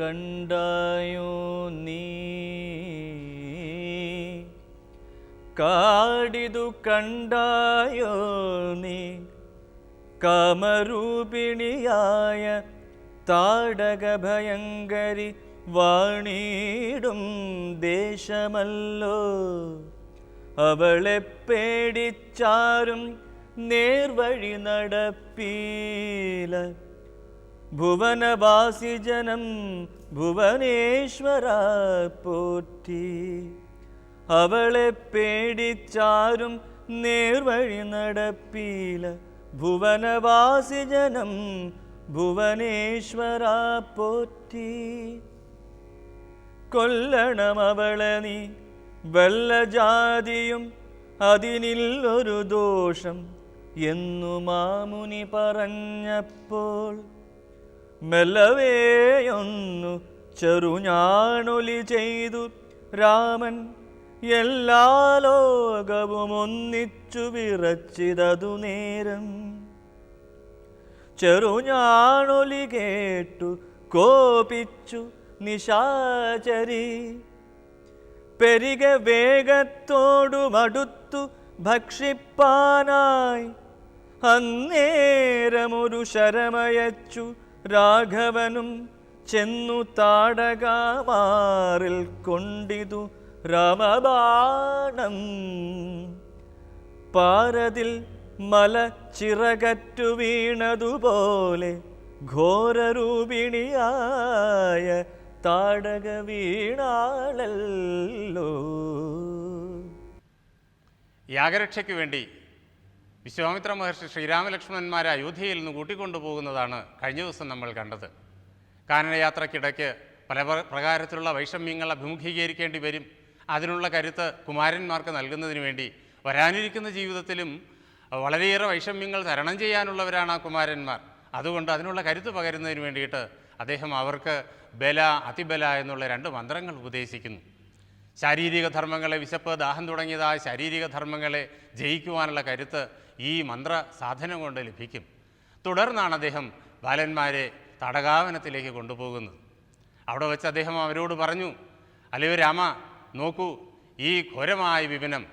കണ്ടായോ നീ? കാടിതു കണ്ടായോ നീ? കാമരൂപിണിയായ താടകഭയങ്കരി വാണിടും ദേശമല്ലോ. അവളെ പേടിച്ചാരും നേർവഴി നടപ്പീല. ഭുവനവാസി ജനം ഭുവനേശ്വര പോറ്റി. അവളെ പേടിച്ചാരും നേർവഴി നടപ്പീല. ഭുവനവാസി ജനം ഭുവനേശ്വര പോറ്റി. കൊല്ലണം അവളെ നീ വെള്ളജാതിയും ജാതിയും അതിനില്ലൊരു ദോഷം എന്നു മാമുനി പറഞ്ഞപ്പോൾ മെല്ലവേയൊന്നു ചെറുഞാണൊലി ചെയ്തു. രാമൻ എല്ലാ ലോകവും ഒന്നിച്ചു വിറച്ചിതതു നേരം. ചെറുഞാണൊലി കേട്ടു കോപിച്ചു നിശാചരി. പെരിക വേഗത്തോടു മടുത്തു ഭക്ഷിപ്പാനായി. അന്നേരമൊരു ശരമയച്ചു രാഘവനും ചെന്നു താടകാമാറിൽ കൊണ്ടിതു രമബാണം. പാരതിൽ മല ചിറകറ്റു വീണതുപോലെ ഘോരരൂപിണിയായ താടക വീണാളല്ലോ. യാഗരക്ഷയ്ക്ക് വേണ്ടി വിശ്വാമിത്ര മഹർഷി ശ്രീരാമലക്ഷ്മണന്മാരെ അയോധ്യയിൽ നിന്ന് കൂട്ടിക്കൊണ്ടുപോകുന്നതാണ് കഴിഞ്ഞ ദിവസം നമ്മൾ കണ്ടത്. കാനനയാത്രക്കിടയ്ക്ക് പല പ്ര- പ്രകാരത്തിലുള്ള വൈഷമ്യങ്ങൾ അഭിമുഖീകരിക്കേണ്ടി വരും. അതിനുള്ള കരുത്ത് കുമാരന്മാർക്ക് നൽകുന്നതിന് വേണ്ടി വരാനിരിക്കുന്ന ജീവിതത്തിലും വളരെയേറെ വൈഷമ്യങ്ങൾ തരണം ചെയ്യാനുള്ളവരാണ് ആ കുമാരന്മാർ. അതുകൊണ്ട് അതിനുള്ള കരുത്ത് പകരുന്നതിന് വേണ്ടിയിട്ട് അദ്ദേഹം അവർക്ക് ബല അതിബല എന്നുള്ള രണ്ട് മന്ത്രങ്ങൾ ഉപദേശിക്കുന്നു. ശാരീരിക ധർമ്മങ്ങളെ വിശപ്പ് ദാഹം തുടങ്ങിയതായ ശാരീരിക ധർമ്മങ്ങളെ ജയിക്കുവാനുള്ള കരുത്ത് ഈ മന്ത്ര സാധനം കൊണ്ട് ലഭിക്കും. തുടർന്നാണ് അദ്ദേഹം ബാലന്മാരെ തടകാവനത്തിലേക്ക് കൊണ്ടുപോകുന്നത്. അവിടെ വെച്ച് അദ്ദേഹം അവരോട് പറഞ്ഞു അല്ലയോ രാമ നോക്കൂ ഈ ഘോരമായ വിപിനം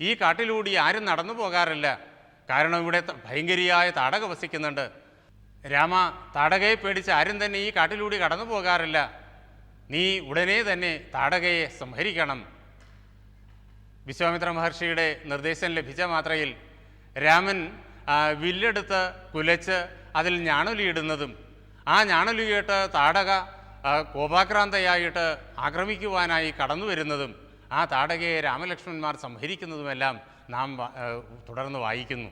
ഈ കാട്ടിലൂടെ ആരും നടന്നു പോകാറില്ല. കാരണം ഇവിടെ ഭയങ്കരിയായ താടക വസിക്കുന്നുണ്ട്. രാമ താടകയെ പേടിച്ച് ആരും തന്നെ ഈ കാട്ടിലൂടെ കടന്നു പോകാറില്ല. നീ ഉടനെ തന്നെ താടകയെ സംഹരിക്കണം. വിശ്വാമിത്ര മഹർഷിയുടെ നിർദ്ദേശം ലഭിച്ച മാത്രയിൽ രാമൻ വില്ലെടുത്ത് കുലച്ച് അതിൽ ഞാണൊലിയിടുന്നതും ആ ഞാണൊലി കേട്ട് താടക കോപാക്രാന്തയായിട്ട് ആക്രമിക്കുവാനായി കടന്നു വരുന്നതും ആ താടകയെ രാമലക്ഷ്മണന്മാർ സംഹരിക്കുന്നതുമെല്ലാം നാം തുടർന്ന് വായിക്കുന്നു.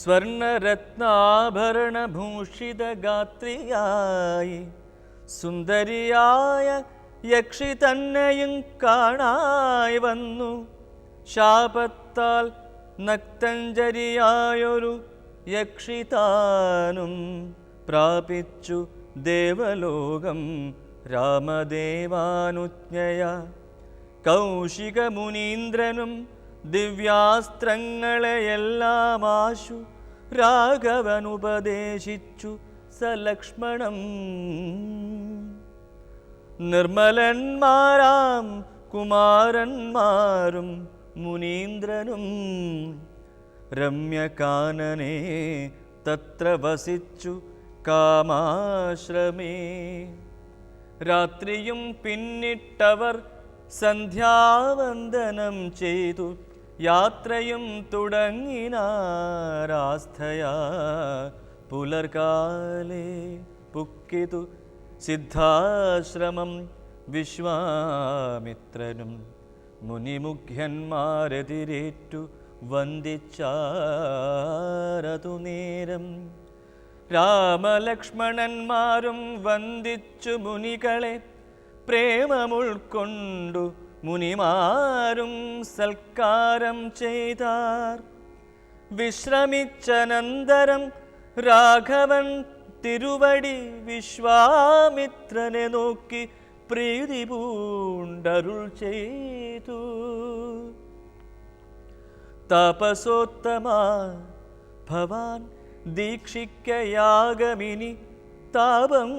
സ്വർണരത്നാഭരണഭൂഷിതഗാത്രിയായി സുന്ദരിയായ യക്ഷി തന്നെയും കാണായി വന്നു. ശാപത്താൽ നക്തഞ്ചരിയായൊരു യക്ഷിതാനും പ്രാപിച്ചു ദേവലോകം രാമദേവാനുജ്ഞയ. കൗശിക മുനീന്ദ്രനും ദിവ്യാസ്ത്രങ്ങളെയെല്ലാം ആശു രാഘവനുപദേശിച്ചു. സലക്ഷ്മണം. നിർമ്മലന്മാരാം കുമാരന്മാരും മുനീന്ദ്രനും. രമ്യകാനനെ തത്ര വസിച്ചു കാമാശ്രമേ. രാത്രിയും പിന്നിട്ടവർ സന്ധ്യാവന്ദനം ചെയ്തു. യാത്രയും തുടങ്ങിനാരാസ്ഥയാ. പുലർകാലേ പുക്കിതു സിദ്ധാശ്രമം വിശ്വാമിത്രനും മുനിമുഖ്യന്മാരെതിരേറ്റു വന്ദിച്ചാരതു നേരം. രാമലക്ഷ്മണന്മാരും വന്ദിച്ചു മുനികളെ പ്രേമമുൾക്കൊണ്ടു മുനിമാരും സൽക്കാരം ചെയ്താർ. വിശ്രമിച്ചനന്തരം രാഘവൻ തിരുവടി വിശ്വാമിത്രനെ നോക്കി പ്രീതി പൂണ്ടരുൾ ചെയ്തു. തപസോത്തമ ഭവാൻ ദീക്ഷിക്കയാഗമിനി താപം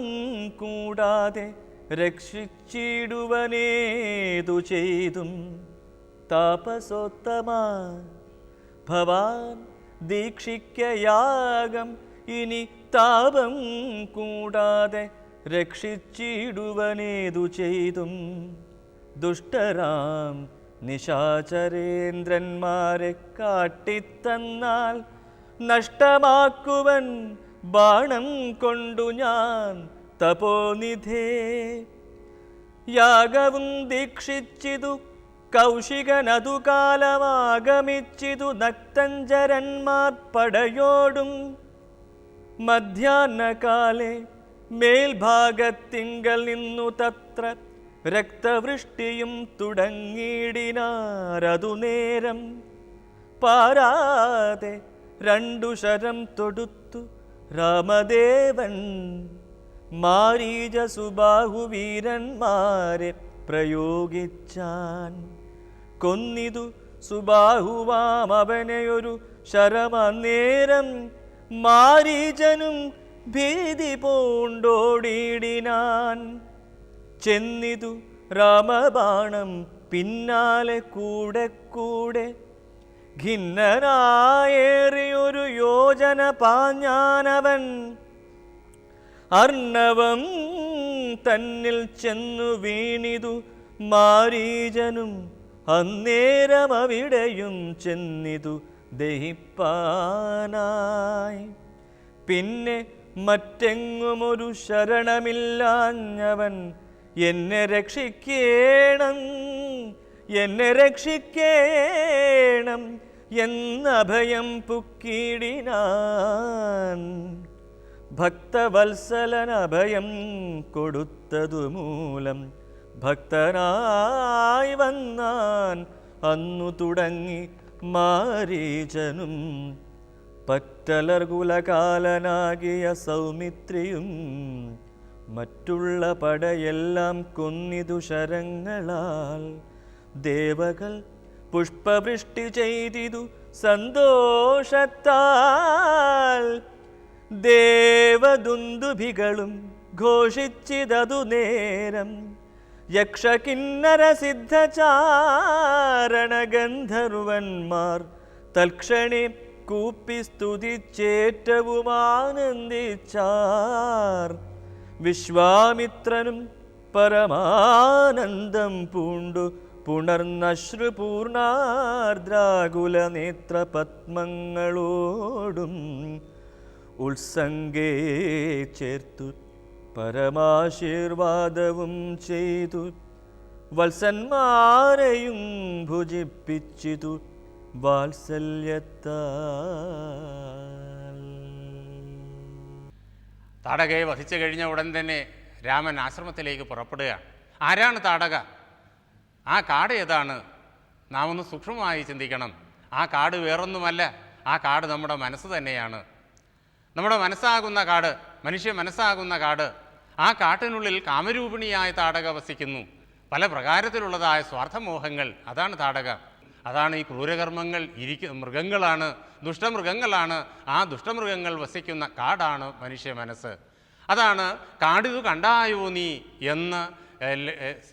കൂടാതെ രക്ഷിച്ചിടുവനേതു ചെയ്തും. താപസോത്തമാ ഭവാൻ ദീക്ഷിക്കയാഗം. ഇനി താപം കൂടാതെ രക്ഷിച്ചിടുവനേതു ചെയ്തും. ദുഷ്ടരാം നിശാചരേന്ദ്രന്മാരെ കാട്ടിത്തന്നാൽ നഷ്ടമാക്കുവൻ ബാണം കൊണ്ടു ഞാൻ തപോനിധേ. യാഗവും ദീക്ഷിച്ചിതു കൗശികനതു കാലമാഗമിച്ചിതു നക്തഞ്ചരന്മാർ പടയോടും. മധ്യാഹ്നകാലെ മേൽഭാഗത്തിങ്കൽ നിന്നു തത്ര രക്തവൃഷ്ടിയും തുടങ്ങിയിടിനാരതു നേരം. പാരാതെ രണ്ടു ശരം തൊടുത്തു രാമദേവൻ. മാരീജ സുബാഹുവീരന്മാരെ പ്രയോഗിച്ചാൻ കൊന്നിതു സുബാഹുവാം അവനെയൊരു ശരമന്നേരം മാരീജനും ഭീതി പൂണ്ടോടിയിടിനാൻ. ചെന്നിതു രാമബാണം പിന്നാലെ കൂടെ കൂടെ ഖിന്നനായേറിയൊരു യോജന പാഞ്ഞാനവൻ. അർണവം തന്നിൽ ചെന്നു വീണിതു മാരീജനും അന്നേരം അവിടെയും ചെന്നിതു ദഹിപ്പാനായി. പിന്നെ മറ്റെങ്ങുമൊരു ശരണമില്ലാഞ്ഞവൻ എന്നെ രക്ഷിക്കേണം എന്നെ രക്ഷിക്കേണം എന്നഭയം പുക്കിടിനാൻ. ഭക്തവത്സലനഭയം കൊടുത്തതു മൂലം ഭക്തനായി വന്നാൻ അന്നു തുടങ്ങി മാരീചനും പറ്റലർകുലകാലനാകിയ സൗമിത്രിയും മറ്റുള്ള പടയെല്ലാം കൊന്നിതു ശരങ്ങളാൽ ദേവകൾ പുഷ്പവൃഷ്ടി ചെയ്തിതു സന്തോഷത്താൽ ദേവദുന്ദുഭികളും ഘോഷിച്ചിതതു നേരം യക്ഷകിന്നര തൽക്ഷണി കൂപ്പി സ്തുതിച്ചേറ്റവും ആനന്ദിച്ചാർ വിശ്വാമിത്രനും പരമാനന്ദം പൂണ്ടു പുണർന്നശ്രുപൂർണാർദ്രാകുല നേത്രപത്മങ്ങളോടും ഉത്സംഗേ ചേർത്തു പരമാശീർവാദവും ചെയ്തു. വത്സന്മാരെയും ഭുജിപ്പിച്ചിതു താടകയെ വധിച്ചു കഴിഞ്ഞ ഉടൻ തന്നെ രാമൻ ആശ്രമത്തിലേക്ക് പുറപ്പെടുക ആരാണ് താടക? ആ കാട് ഏതാണ്? നാം ഒന്ന് സൂക്ഷ്മമായി ചിന്തിക്കണം. ആ കാട് വേറൊന്നുമല്ല. ആ കാട് നമ്മുടെ മനസ്സ് തന്നെയാണ്. നമ്മുടെ മനസ്സാകുന്ന കാട് മനുഷ്യ മനസ്സാകുന്ന കാട് ആ കാട്ടിനുള്ളിൽ കാമരൂപിണിയായ താടക വസിക്കുന്നു. പല പ്രകാരത്തിലുള്ളതായ സ്വാർത്ഥമോഹങ്ങൾ അതാണ് താടക. അതാണ് ഈ ക്രൂരകർമ്മങ്ങൾ ഇരിക്ക മൃഗങ്ങളാണ് ദുഷ്ടമൃഗങ്ങളാണ് ആ ദുഷ്ടമൃഗങ്ങൾ വസിക്കുന്ന കാടാണ് മനുഷ്യ മനസ്സ്. അതാണ് കാടിതു കണ്ടായോ നീ എന്ന്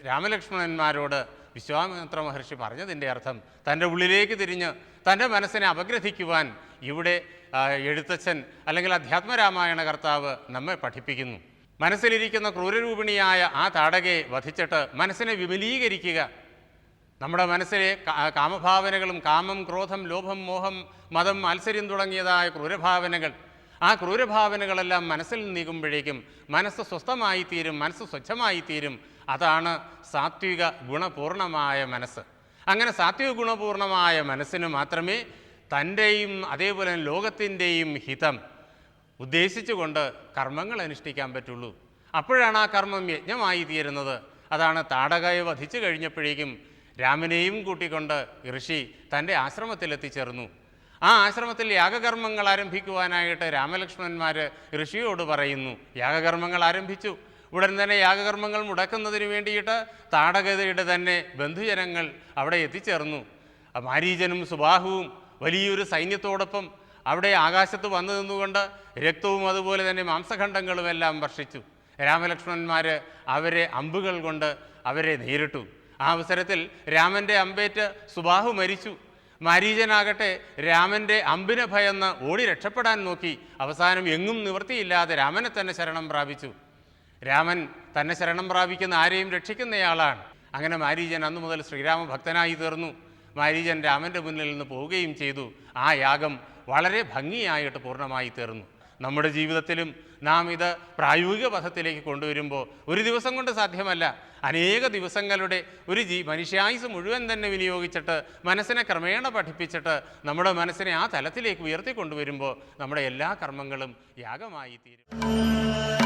രാമലക്ഷ്മണന്മാരോട് വിശ്വാമിത്ര മഹർഷി പറഞ്ഞതിന്റെ അർത്ഥം തന്റെ ഉള്ളിലേക്ക് തിരിഞ്ഞ് തന്റെ മനസ്സിനെ അപഗ്രഥിക്കുവാൻ ഇവിടെ എഴുത്തച്ഛൻ അല്ലെങ്കിൽ അധ്യാത്മരാമായണ കർത്താവ് നമ്മെ പഠിപ്പിക്കുന്നു. മനസ്സിലിരിക്കുന്ന ക്രൂരരൂപിണിയായ ആ താടകയെ വധിച്ചിട്ട് മനസ്സിനെ വിപുലീകരിക്കുക. നമ്മുടെ മനസ്സിലെ കാമഭാവനകളും കാമം ക്രോധം ലോഭം മോഹം മതം മാത്സര്യം തുടങ്ങിയതായ ക്രൂരഭാവനകൾ. ആ ക്രൂരഭാവനകളെല്ലാം മനസ്സിൽ നീങ്ങുമ്പോഴേക്കും മനസ്സ് സ്വസ്ഥമായി തീരും മനസ്സ് സ്വച്ഛമായി തീരും അതാണ് സാത്വിക ഗുണപൂർണമായ മനസ്സ്. അങ്ങനെ സാത്വിക ഗുണപൂർണമായ മനസ്സിന് മാത്രമേ തന്റെയും അതേപോലെ ലോകത്തിന്റെയും ഹിതം ഉദ്ദേശിച്ചുകൊണ്ട് കർമ്മങ്ങൾ അനുഷ്ഠിക്കാൻ പറ്റുള്ളൂ. അപ്പോഴാണ് ആ കർമ്മം യജ്ഞമായി തീരുന്നത്. അതാണ് താടകയെ വധിച്ചു കഴിഞ്ഞപ്പോഴേക്കും രാമനെയും കൂട്ടിക്കൊണ്ട് ഋഷി തന്റെ ആശ്രമത്തിൽ എത്തിച്ചേർന്നു ആ ആശ്രമത്തിൽ യാഗകർമ്മങ്ങൾ ആരംഭിക്കുവാനായിട്ട് രാമലക്ഷ്മണന്മാർ ഋഷിയോട് പറയുന്നു യാഗകർമ്മങ്ങൾ ആരംഭിച്ചു. ഉടൻ തന്നെ യാഗകർമ്മങ്ങൾ മുടക്കുന്നതിന് വേണ്ടിയിട്ട് താടകതയുടെ തന്നെ ബന്ധുജനങ്ങൾ അവിടെ എത്തിച്ചേർന്നു. മാരീജനും സുബാഹുവും വലിയൊരു സൈന്യത്തോടൊപ്പം അവിടെ ആകാശത്ത് വന്നു നിന്നുകൊണ്ട് രക്തവും അതുപോലെ തന്നെ മാംസഖണ്ഡങ്ങളും എല്ലാം വർഷിച്ചു. രാമലക്ഷ്മണന്മാർ അവരെ അമ്പുകൾ കൊണ്ട് അവരെ നേരിട്ടു. ആ അവസരത്തിൽ രാമന്റെ അമ്പേറ്റ് സുബാഹു മരിച്ചു. മാരീജനാകട്ടെ രാമന്റെ അമ്പിനെ ഭയന്ന് ഓടി രക്ഷപ്പെടാൻ നോക്കി അവസാനം എങ്ങും നിവൃത്തിയില്ലാതെ രാമനെ തന്നെ ശരണം പ്രാപിച്ചു. രാമൻ തന്നെ ശരണം പ്രാപിക്കുന്ന ആരെയും രക്ഷിക്കുന്നയാളാണ്. അങ്ങനെ മാരീജൻ അന്നു മുതൽ ശ്രീരാമ ഭക്തനായി തീർന്നു. മാരീജൻ രാമന്റെ മുന്നിൽ നിന്ന് പോവുകയും ചെയ്തു. ആ യാഗം വളരെ ഭംഗിയായിട്ട് പൂർണമായി തീർന്നു. നമ്മുടെ ജീവിതത്തിലും നാം ഇത് പ്രായോഗിക പഥത്തിലേക്ക് കൊണ്ടുവരുമ്പോൾ ഒരു ദിവസം കൊണ്ട് സാധ്യമല്ല. അനേക ദിവസങ്ങളുടെ ഒരു ജീ മനുഷ്യായുസ് മുഴുവൻ തന്നെ വിനിയോഗിച്ചിട്ട് മനസ്സിനെ ക്രമേണ പഠിപ്പിച്ചിട്ട് നമ്മുടെ മനസ്സിനെ ആ തലത്തിലേക്ക് ഉയർത്തിക്കൊണ്ടുവരുമ്പോൾ നമ്മുടെ എല്ലാ കർമ്മങ്ങളും യാഗമായി തീരും.